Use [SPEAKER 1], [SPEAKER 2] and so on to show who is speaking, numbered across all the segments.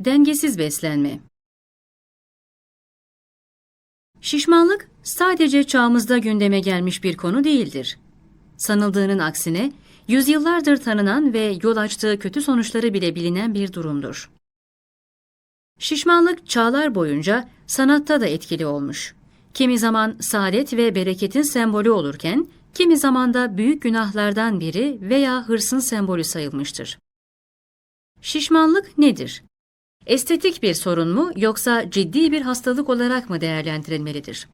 [SPEAKER 1] Dengesiz beslenme. Şişmanlık sadece çağımızda gündeme gelmiş bir konu değildir. Sanıldığının aksine yüzyıllardır tanınan ve yol açtığı kötü sonuçları bile bilinen bir durumdur. Şişmanlık çağlar boyunca sanatta da etkili olmuş. Kimi zaman saadet ve bereketin sembolü olurken, kimi zaman da büyük günahlardan biri veya hırsın sembolü sayılmıştır. Şişmanlık nedir? Estetik bir sorun mu yoksa ciddi bir hastalık olarak mı değerlendirilmelidir?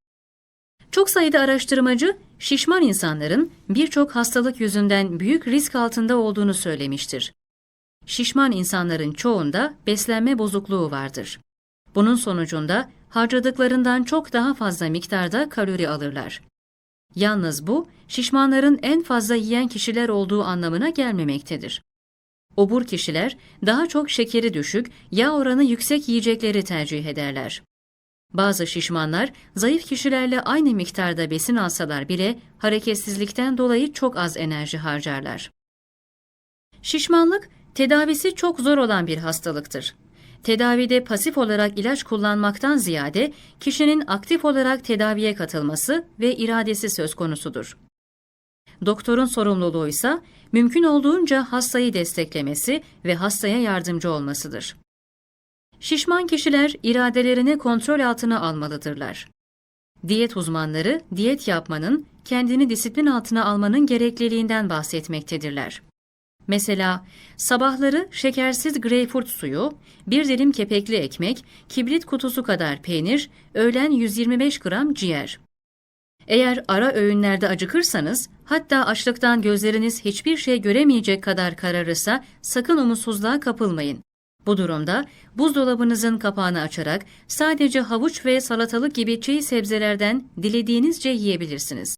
[SPEAKER 1] Çok sayıda araştırmacı, şişman insanların birçok hastalık yüzünden büyük risk altında olduğunu söylemiştir. Şişman insanların çoğunda beslenme bozukluğu vardır. Bunun sonucunda harcadıklarından çok daha fazla miktarda kalori alırlar. Yalnız bu, şişmanların en fazla yiyen kişiler olduğu anlamına gelmemektedir. Obur kişiler daha çok şekeri düşük, yağ oranı yüksek yiyecekleri tercih ederler. Bazı şişmanlar zayıf kişilerle aynı miktarda besin alsalar bile hareketsizlikten dolayı çok az enerji harcarlar. Şişmanlık tedavisi çok zor olan bir hastalıktır. Tedavide pasif olarak ilaç kullanmaktan ziyade kişinin aktif olarak tedaviye katılması ve iradesi söz konusudur. Doktorun sorumluluğu ise mümkün olduğunca hastayı desteklemesi ve hastaya yardımcı olmasıdır. Şişman kişiler iradelerini kontrol altına almalıdırlar. Diyet uzmanları diyet yapmanın, kendini disiplin altına almanın gerekliliğinden bahsetmektedirler. Mesela sabahları şekersiz greyfurt suyu, bir dilim kepekli ekmek, kibrit kutusu kadar peynir, öğlen 125 gram ciğer. Eğer ara öğünlerde acıkırsanız, hatta açlıktan gözleriniz hiçbir şey göremeyecek kadar kararırsa sakın umutsuzluğa kapılmayın. Bu durumda buzdolabınızın kapağını açarak sadece havuç ve salatalık gibi çiğ sebzelerden dilediğinizce yiyebilirsiniz.